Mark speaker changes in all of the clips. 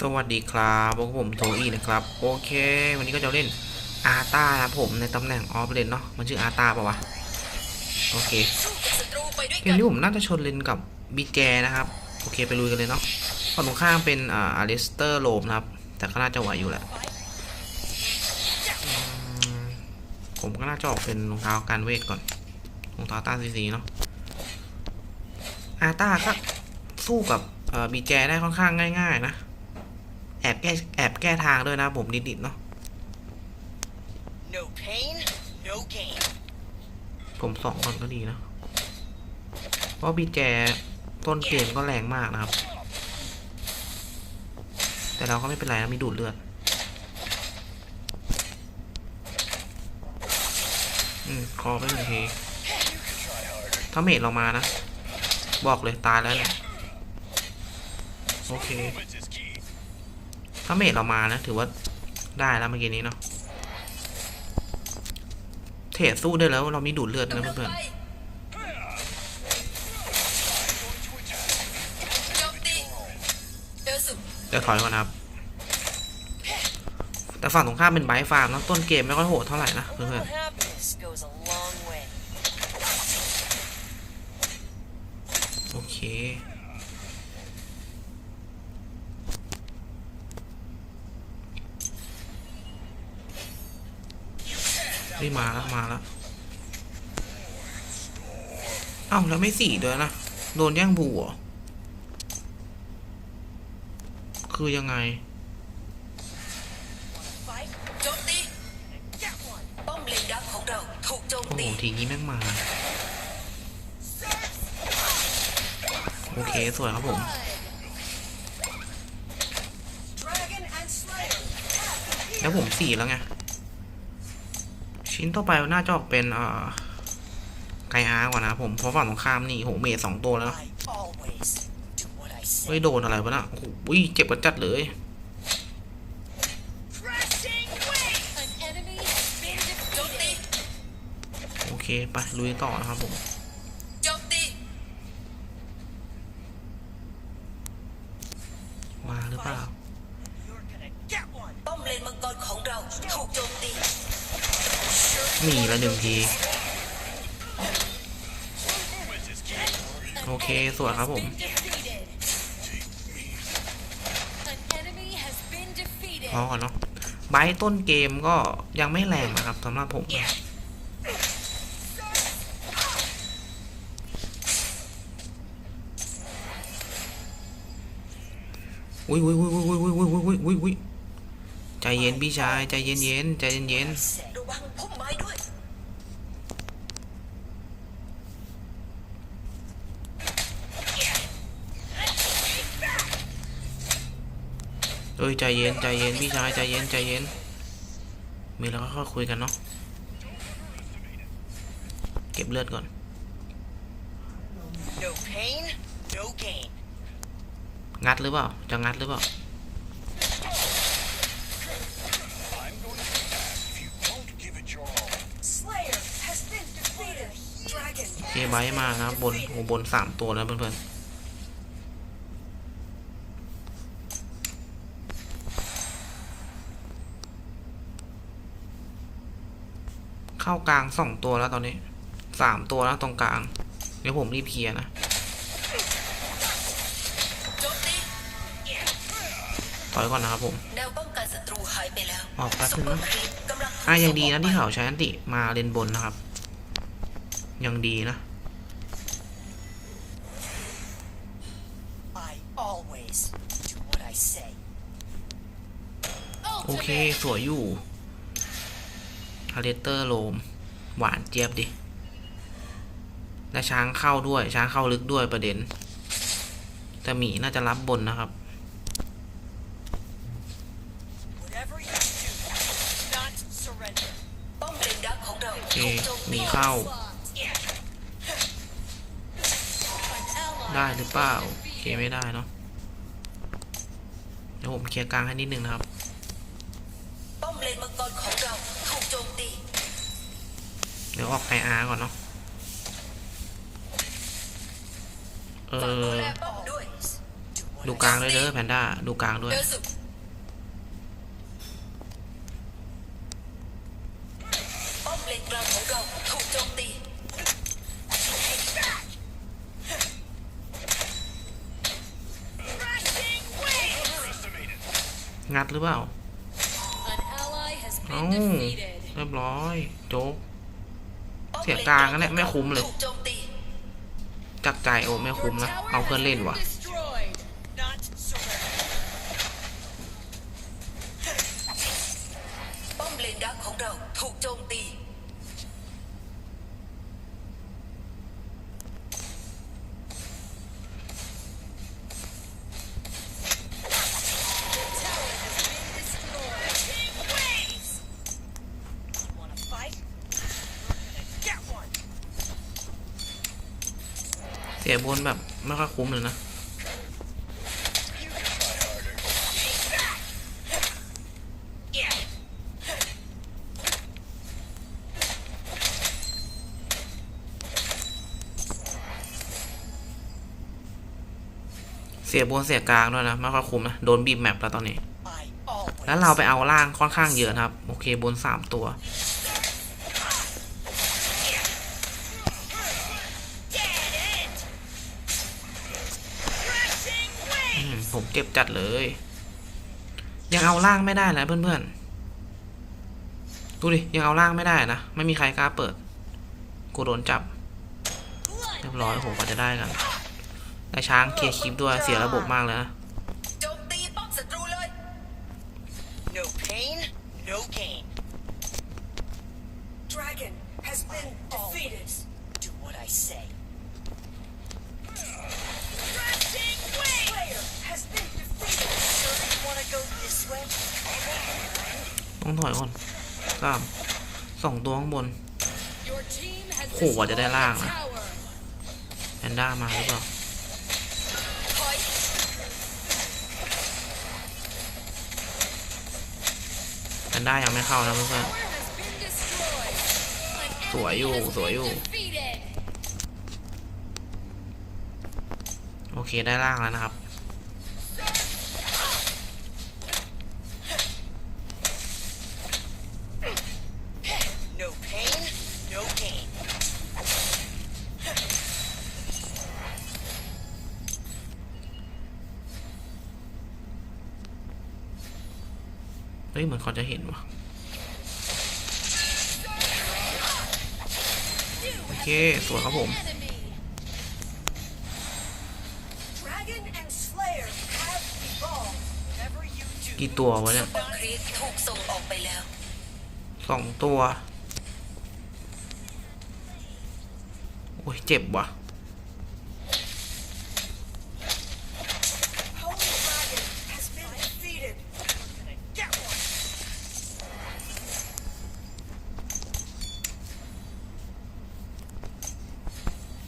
Speaker 1: สวัสดีครับพวกผมโทอี้นะครับ โอเค วันนี้ก็จะเล่นอาตาครับผมในตำแหน่งออฟเลนเนาะมันชื่ออาตาป่าวะ โอเค
Speaker 2: ศัตรูไปด้วย
Speaker 1: เกม
Speaker 2: นี้
Speaker 1: ผมน่าจะชนเลนกับบีแจนะครับ โอเคไปลุยกันเลยเนาะฝั่งตรงข้ามเป็นอ่าอลิสเตอร์โลมนะครับ แต่ก็น่าจะไหวอยู่แหละผมก็น่าจะออกเป็นรองเท้าการเวทก่อนรองเท้าต้านซีซีเนาะอาตาก็สู้กับบีแจได้ค่อนข้างง่าย ๆ นะ แอบแก้แอบแก้ทางด้วยนะผมนิดๆเนาะ
Speaker 2: no pain no gain
Speaker 1: ผมสองก่อนก็ดีนะเพราะบีแจต้นเกมก็แรงมากนะครับ แต่เราก็ไม่เป็นไรนะมีดูดเลือดอืมคอไปหนึ่งทีถ้าเมดเรามานะ บอกเลยตายแล้วเนี่ย โอเค ถ้าเมทเรามานะ ถือว่าได้แล้วเมื่อกี้นี้เนาะเทรดสู้ได้แล้ว เรามีดูดเลือดนะเพื่อน
Speaker 2: เอลสุ
Speaker 1: ๆเดี๋ยวถอยก่อนครับ แต่ฝั่งตรงข้ามเป็นไบฟาร์มนะต้นเกมไม่ค่อยโหดเท่าไหร่นะเพื่อน
Speaker 2: goes a long way
Speaker 1: ๆ โอเคี่มาแล้วมาแล้วเอ้าแล้วไม่สี่ด้วยนะ โดนแย่งบูเหรอคือยังไง
Speaker 2: โจมตีป้อมเลนดักของเราถูกโจม
Speaker 1: โอ้โหทีนี้แม่งมา โอเค สวยครับผมแล้วผมสี่แล้วไง ชิ้นต่อไปน่าจะออกเป็นเอ่อไกอาร์ก่อนนะผมเพราะฝั่งตรงข้ามนี่โหเมทสองตัวแล้วเฮ้ยโดนอะไรวะนะโอ้โหเจ็บกันจัดเลย
Speaker 2: โอ
Speaker 1: เคไปลุยต่อนะครับผม
Speaker 2: มา
Speaker 1: หรือเปล่า
Speaker 2: มีละ
Speaker 1: หนึ่งที โอเคสวยครับผมพอก่อนเนาะไบต้นเกมก็ยังไม่แรงนะครับสำหรับผมนะอุ้ยอุ้ยอุ้ยอุ้ยอุ้ยอุ้ยอุ้ยอุ้ยอุ้ยใจเย็นพี่ชายใจเย็นเย็นใจเย็นเย็น
Speaker 2: ระวังพุ่มไม้ด้วย
Speaker 1: เอ้ยใจเย็นใจเย็นพี่ชายใจเย็นใจเย็น มีแล้วก็ค่อยคุยกันเนาะ เก็บเลือดก่อน
Speaker 2: no pain no gain
Speaker 1: งัดหรือเปล่า จะงัดหรือเปล่า
Speaker 2: Slayer has been defeated Dragon
Speaker 1: เคไบท์มานะครับบนโอ้บนสามตัวแล้วเพื่อนๆ เข้ากลางสองตัวแล้วตอนนี้สามตัวแล้วตรงกลาง เดี๋ยวผมรีบเคลียร์นะ
Speaker 2: โจมตี
Speaker 1: ถอยก่อนนะครับผม
Speaker 2: แนวป้องกันศัตรูหายไปแล้ว
Speaker 1: ออกแป๊บนึงนะ
Speaker 2: ซุปเปอร์ครีปกำลัง
Speaker 1: อะยังดีนะที่เขาใช้อันติมาเลนบนนะครับ ยังดีนะ
Speaker 2: I always do what I say
Speaker 1: โอเค สวยอยู่ ฮาเลเตอร์โลม หวานเจี๊ยบดิ และช้างเข้าด้วย ช้างเข้าลึกด้วยประเด็น แต่หมีน่าจะรับบนนะครับ
Speaker 2: เลนดักของเรา
Speaker 1: โอเค
Speaker 2: ม
Speaker 1: หมีเข้า ได้หรือเปล่า โอเคไม่ได้เนาะเดี๋ยวผมเคลียร์กลางให้นิดนึงนะครับ
Speaker 2: มเลนมังกรของเราถูกโจมตี
Speaker 1: เดี๋ยวออกไออาร์ก่อนเนาะเอ
Speaker 2: ฝากดู
Speaker 1: อ
Speaker 2: แลป้อมด้วย Do what
Speaker 1: ดูกลางด้วยเด้อแพนด้าดูกลางด้วย
Speaker 2: เร็วสุดป้อมเลนกลางของเราถูกโจมตี
Speaker 1: งัดหรือเปล่า อ้าเรียบร้อยโจ๊กเสียกลางกันแหละไม่คุ้มเลย
Speaker 2: จั
Speaker 1: กใจโอ้ไม่คุ้มนะเอาเพื่อนเล่นว่ะ
Speaker 2: ป้อมเลนดักของเราถูกโจมตี Wanna fight? Get one.
Speaker 1: เสียบน แบบไม่ค่อยคุ้มเลยนะเสียบนเสียกลางด้วยนะไม่ค่อยคุ้มนะ โดนบีบแมปแล้วตอนนี้ แล้วเราไปเอาล่างค่อนข้างเยอะนะครับ โอเคบนสามตัว เก็บจัดเลย ยังเอาล่างไม่ได้นะเพื่อนๆ ดูดิ ยังเอาล่างไม่ได้นะ ไม่มีใครกล้าเปิด กูโดนจับ เรียบร้อยโหกว่าจะได้กันได้ช้างเคลียร์คลิปด้วยเสียระบบมากเลยนะ
Speaker 2: ต้อ
Speaker 1: งถอยก่อนสามสองตัวข้างบนโหว่าจะได้ล่างนะแพนด้ามาหรือเปล่า
Speaker 2: ถอย
Speaker 1: แพนด้ายังไม่เข้านะเพื่อนสวยอยู่ สวยอยู่ โอเคได้ล่างแล้วนะครับ เฮ้ยเหมือนเขาจะเห็นว่ะโอเคสวยครับผม
Speaker 3: Enemy.
Speaker 2: Dragon and Slayer have evolved. Whatever you do.
Speaker 1: กี่ตัววะเนี่ย
Speaker 2: ป้อมครีสถูกส่งออกไปแล้ว
Speaker 1: สองตัว โอ้ยเจ็บว่ะ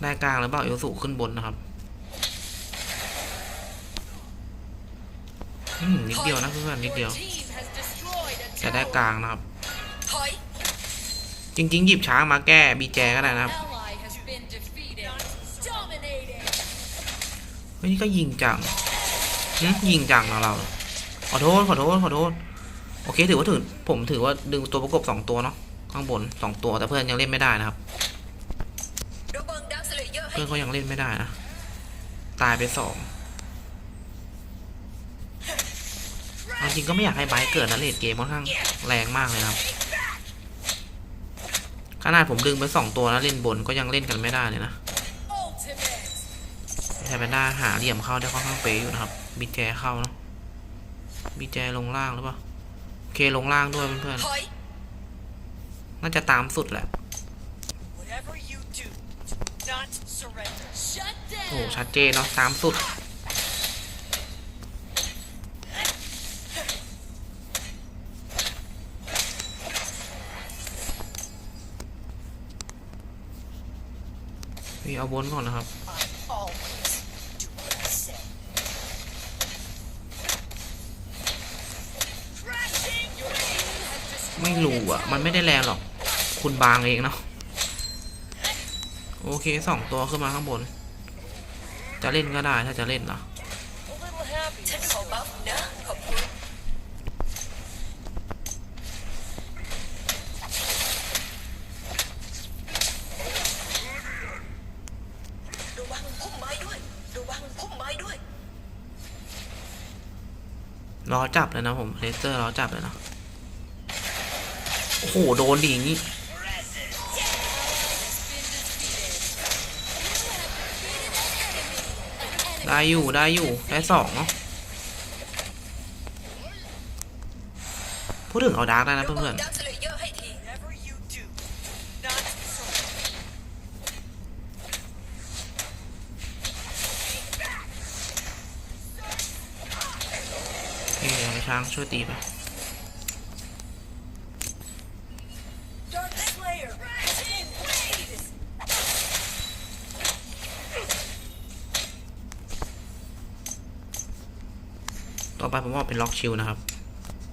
Speaker 1: ได้กลางหรือเปล่าเอลสูขึ้นบนนะครับนิดเดียวนะเพื่อนนิดเดียวจะได้กลางนะครับ จริง ๆ หยิบช้างมาแก้บีแจก็ได้นะครับเฮ้ยนี่ก็ยิงจังยิงจังเราเราขอโทษขอโทษขอโทษโอเคถือว่าถึงผมถือว่าดึงตัวประกบสองตัวเนาะข้างบนสองตัวแต่เพื่อนยังเล่นไม่ได้นะครับ
Speaker 2: ระเบิงดักสเลเยอร์ให้
Speaker 1: เพื่อนเขายังเล่นไม่ได้นะ ตายไปสองจริงก็ไม่อยากให้ไบร์เกิดนะเลดเกมค่อนข้างแรงมากเลยครับ ขนาดผมดึงไปสองตัวแล้วเล่นบนก็ยังเล่นกันไม่ได้เลยนะแทนแพนด้าหาเหลี่ยมเข้าได้ค่อนข้างเป๊ะอยู่นะครับบีแจเข้าเนาะบีแจลงล่างหรือเปล่าเคลงล่างด้วยเพื่อนๆน่าจะตามสุดแหละ โอ้ชัดเจนเนาะตามสุดพี่เอาบนก่อนนะครับไม่รู้อะ มันไม่ได้แรงหรอก คุณบางเองเนาะ เคสองตัวขึ้นมาข้างบน จะเล่นก็ได้ถ้าจะเล่นเนาะ
Speaker 2: ร
Speaker 1: ล้อจับเลยนะผมเลสเตอร์ล้อจับเลยนะโอ้โหโดนดีงี้ ได้อยู่ได้อยู่ได้สองเนาะพูดถึงเอาดาร์กได้นะเพื่อนๆเอ้ยช้างช่วยตีไป ไปผมว่าเป็นล็อกชิลนะครับ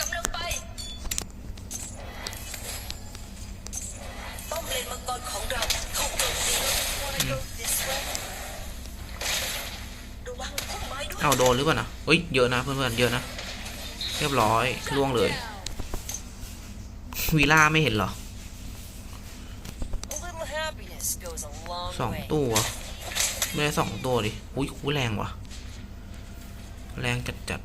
Speaker 2: กำลังไปป้อมเลนมังกรของเราถูกโจมตี
Speaker 4: Wanna go this way?
Speaker 2: ระวังพุ่มไม้ด้วย
Speaker 1: เอาโดนหรือเปล่านะเฮ้ย เยอะนะเพื่อนๆ เยอะนะ เรียบร้อยล่วงเลย วีล่าไม่เห็นเหรอ
Speaker 2: A little happiness goes a long
Speaker 1: สอง
Speaker 2: way
Speaker 1: ตัว ไม่ได้สองตัวดิ อุ้ยคูแรงว่ะ แรงจัดจั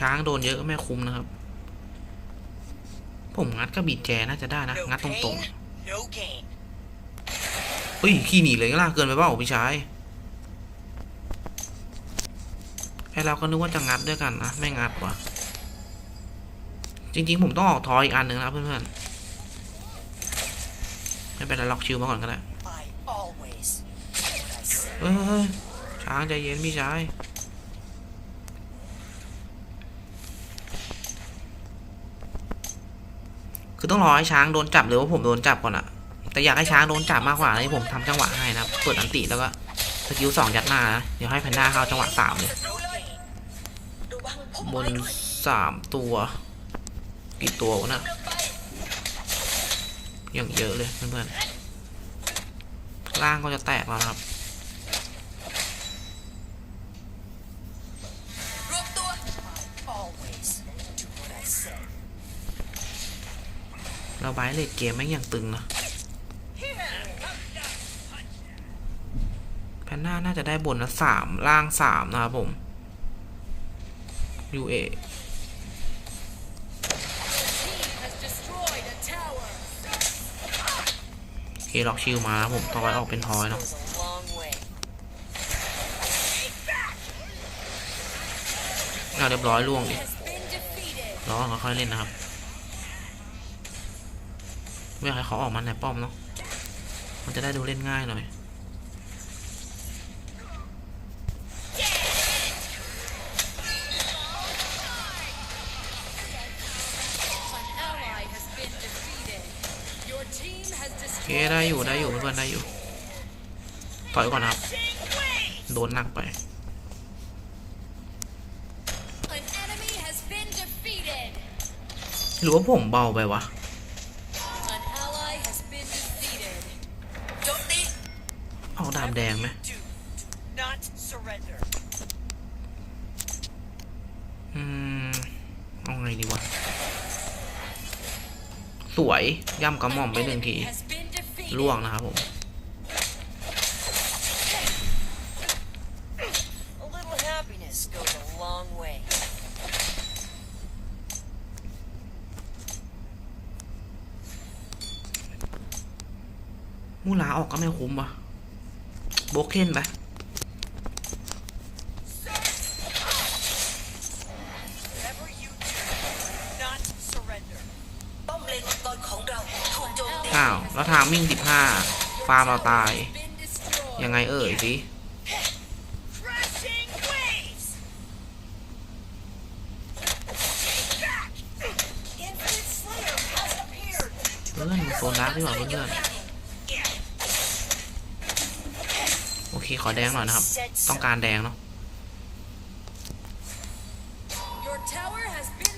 Speaker 1: ช้างโดนเยอะก็ไม่คุ้มนะครับ ผมงัดก็บีดแจน่าจะได้นะ
Speaker 4: No
Speaker 1: งัดตรง
Speaker 4: pain, no gain.
Speaker 1: ๆเฮ้ย ขี้หนีเลยก็ล่ะเกินไปเปล่าพี่ชายไอเราก็นึกว่าจะงัดด้วยกันนะ ไม่งัดว่ะจริง ๆ ผมต้องออกทอยอีกอันหนึ่งนะเพื่อนๆไม่เป็นไรล็อกชิลมาก่อนก็ได้
Speaker 4: I always do what I say.
Speaker 1: เอ้ยช้างใจเย็นพี่ชาย คือต้องรอให้ช้างโดนจับหรือว่าผมโดนจับก่อนอะแต่อยากให้ช้างโดนจับมากกว่านี่ผมทำจังหวะให้นะเปิดอันติแล้วก็สกิลสองยัดหน้านะเดี๋ยวให้แพนด้าเข้าจังหวะสามเลยบนสามตัวกี่ตัววะนะ
Speaker 2: กำลังไป
Speaker 1: อย่างเยอะเลยเพื่อนๆล่างก็จะแตกแล้วครับ เราไบเลดเกมแม่งอย่างตึงนะแพนด้าน่าจะได้บนนะสามล่างสามนะครับผม UA
Speaker 3: Team has destroyed a tower.
Speaker 1: เคล็อกชิลมานะผม ต่อไปออกเป็นทอยเนาะเอาเรียบร้อยล่วงดิ
Speaker 3: Has been defeated.
Speaker 1: รอเขาค่อยเล่นนะครับ ไม่อยากให้เขาออกมาในป้อมเนาะมันจะได้ดูเล่นง่ายหน่อย
Speaker 3: An ally has been defeated. Your team has
Speaker 1: โอเค
Speaker 3: destroyed
Speaker 1: ได้
Speaker 3: a
Speaker 1: อยู่ได้อยู่
Speaker 3: tower.
Speaker 1: เพื่อนๆได้อยู่ต่อยก่อนนะครับ โดนหนักไป
Speaker 3: An enemy has been defeated.
Speaker 1: หรือว่าผมเบาไปวะ ยย่ำกระหม่อมไปหนึ่งที
Speaker 3: Enemy has been defeated.
Speaker 1: ล่วงนะครับผม
Speaker 2: A little happiness goes a long way
Speaker 1: มูหลาออกก็ไม่คุ้มวะโบกเคนไปาฟาร์มเราตาย ยังไงเอ่ยสิเพื่อนโซนดาร์กดีกว่าเพื่อนโอเค ขอแดงหน่อยนะครับ ต้องการแดงเนาะ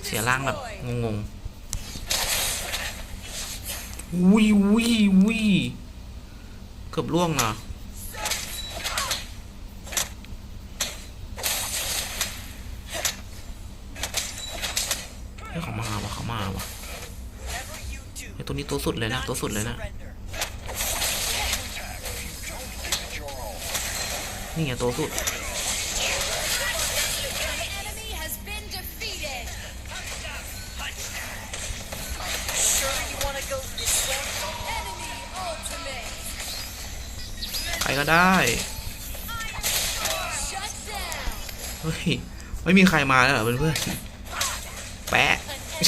Speaker 1: เสียร่างแบบ
Speaker 3: destroyed.
Speaker 1: งง วิวิวิเกือบล่วงนะเฮ้ยเขามาวะเขามาวะไอตัวนี้ตัวสุดเลยนะตัวสุดเลยนะนี่ไงตัวสุด ก็ได้เฮ้ยไม่มีใครมาแล้วเหรอเพื่อนๆแปะ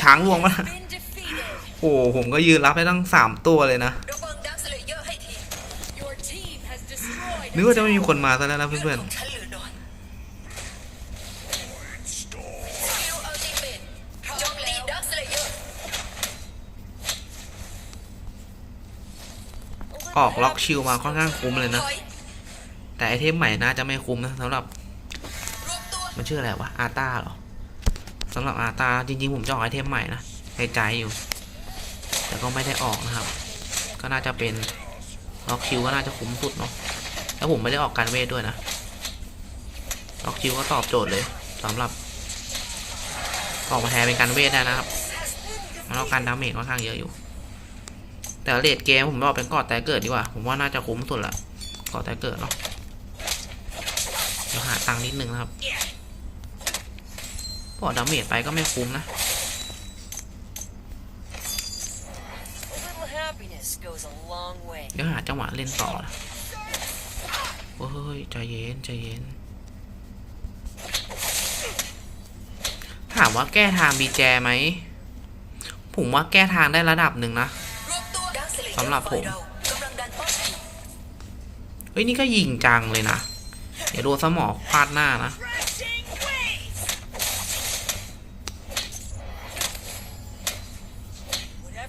Speaker 1: ช้างลวง
Speaker 3: enemy
Speaker 1: ปะโอ้โหผมก็ยืนรับได้ตั้งสามตัวเลยนะนึกว่าจะไม่มีคนมาซะแล้วนะเพื่อน
Speaker 2: ๆองฉันเหลือน้อยสกิลอัลติเมทโจมตีดักสเลเยอร์
Speaker 1: ๆ ออกล็อกชิลมาค่อนข้างคุ้มเลยนะ แต่ไอเทมใหม่น่าจะไม่คุ้มนะสำหรับ
Speaker 2: มั
Speaker 1: นชื่ออะไรวะอาตาเหรอสำหรับอาตาจริง ๆ ผมจะออกไอเทมใหม่นะในใจอยู่ แต่ก็ไม่ได้ออกนะครับ ก็น่าจะเป็นล็อกชิลก็น่าจะคุ้มสุดเนาะแล้วผมไม่ได้ออกการเวทด้วยนะล็อกชิลก็ตอบโจทย์เลยสำหรับ ออกมาแทนเป็นการเวทได้นะครับมันเอาการดาเมจค่อนข้างเยอะอยู่ แต่เลดเกมผมบอกเป็นกอดแต่เกิดดีกว่า ผมว่าน่าจะคุ้มสุดละกอดแต่เกิดเนาะเดี๋ยวหาตังค์นิดนึงนะครับพอดาเมจไปก็ไม่คุ้มนะเดี๋ยวหาจังหวะเล่นต่อนะเฮ้ยใจเย็นใจเย็นถามว่าแก้ทางบีแจไหมผมว่าแก้ทางได้ระดับหนึ่งนะำหรับผม
Speaker 2: เฮ้
Speaker 1: ยนี่ก็ยิงจังเลยนะ เดี๋ยวโดนสมองฟาดหน้านะ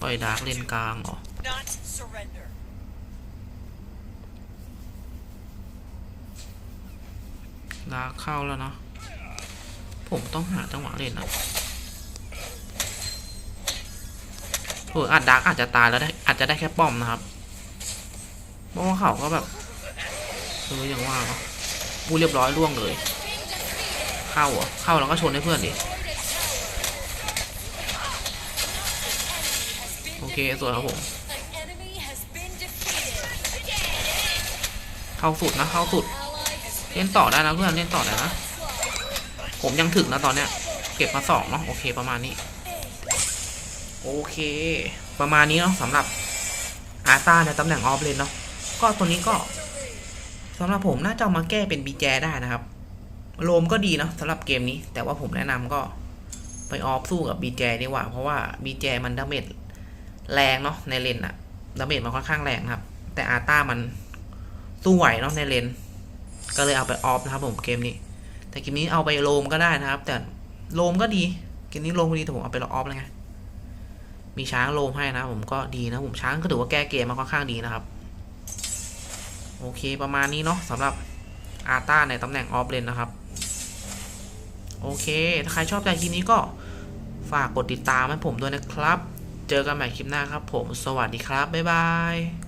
Speaker 1: ปล่อยดาร์กเล่นกลางเหรอดาร์กเข้าแล้วเนาะผมต้องหาจังหวะเล่นนะเอออาจดาร์กอาจจะตายแล้วได้ จะได้แค่ป้อมนะครับเพราะว่าเขาก็แบบเอออย่างว่าเนาะพูเรียบร้อยล่วงเลย เข้าอะเข้าแล้วก็ชนให้เพื่อนดิโอเคสวยครับผมเข้าสุดนะเข้าสุดเล่นต่อได้นะเพื่อนเล่นต่อได้นะผมยังถึกนะตอนเนี้ย เก็บมาสองเนาะโอเคประมาณนี้ โอเค ประมาณนี้เนาะสำหรับ อาตาในตำแหน่งออฟเลนเนาะก็ตัวนี้ก็สำหรับผมน่าจะมาแก้เป็นบีแจได้นะครับโลมก็ดีเนาะสำหรับเกมนี้ แต่ว่าผมแนะนำก็ไปออฟสู้กับบีแจดีกว่า เพราะว่าบีแจมันดาเมจแรงเนาะในเลนอะดาเมจมันค่อนข้างแรงครับ แต่อาตามันสู้ไหวเนาะในเลน ก็เลยเอาไปออฟนะครับผมเกมนี้ แต่เกมนี้เอาไปโลมก็ได้นะครับ แต่โลมก็ดี เกมนี้โลมก็ดีแต่ผมเอาไปออฟแล้วไง มีช้างโลมให้นะผมก็ดีนะผมช้างก็ถือว่าแก้เกมมาค่อนข้างดีนะครับ โอเคประมาณนี้เนาะสำหรับอาต้าในตำแหน่งออฟเลนนะครับ โอเค ถ้าใครชอบใจคลิปนี้ก็ฝากกดติดตามให้ผมด้วยนะครับ เจอกันใหม่คลิปหน้าครับผม สวัสดีครับ บ๊ายบาย